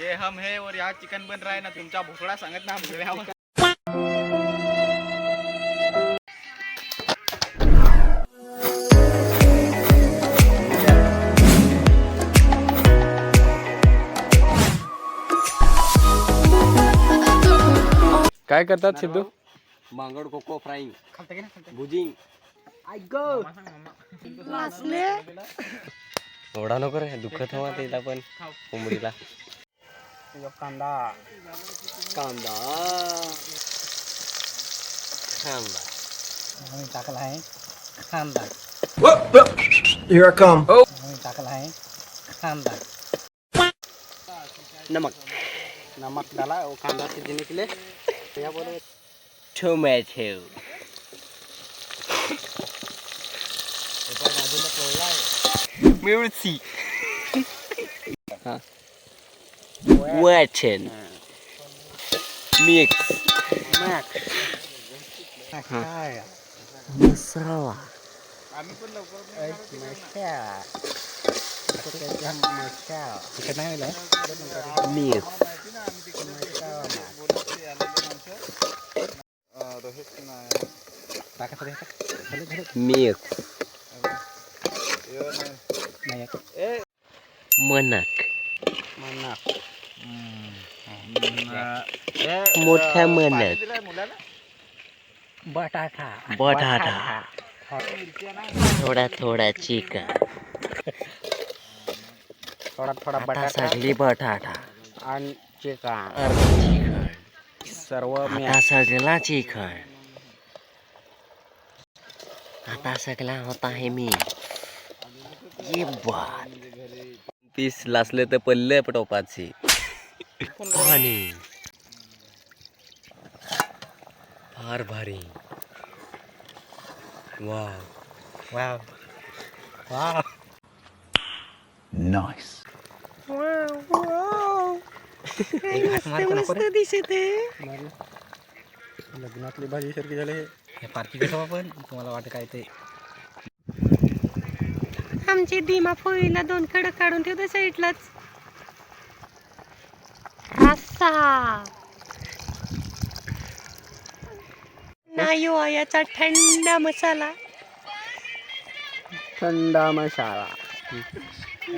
ये हम है और यहाँ चिकन बन रहा है ना तुमचा भोपळा सांगत ना आमच्या काय करतात सिद्धू? मांगड कोको फ्राईंग खालतं की नाही भुजिंग. एवढा नको रे दुखत हवा त्याला पण कोंबडीला. कांदा कांदा कांदा आम्ही टाकला आहे कांदा Here I come. आम्ही टाकला आहे कांदा नमक नमक डाला और कांदा सीजने के लिए क्या बोले टोमॅटो मिरची वचन मिक्स काय मसाला चिकन नाही होईल मिक्स मोठ्या मनक बटाटा. बटाटा. थोडा थोडा चिकन. थोडा थोडा आता बटाटा सगळी बटाटा. आणि चिकन. अर्ध चिकन. सर्व मी आता सगळा चिकन. आता सगळा होता आहे मी. ये बात. पीस लासले तर पडले टोपाचे. पाणी फार भारी. वा मार कोणा कोणी? लग्नातली भाजी सारखी झाले हे. पार्टी कसं आपण. तुम्हाला वाटत काय ते? आमची दिमा पोळीला दोन कडक काढून ठेवते साईडलाच असा. नायो याचा थंड मसाला. थंडा मसाला.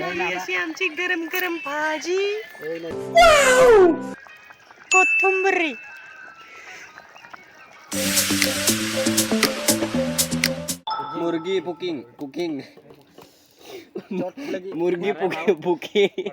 आणि अशी आमची गरम गरम भाजी. कोथिंबरी. मुर्गी कुकिंग कुकिंग. मुर्गी कुकिंग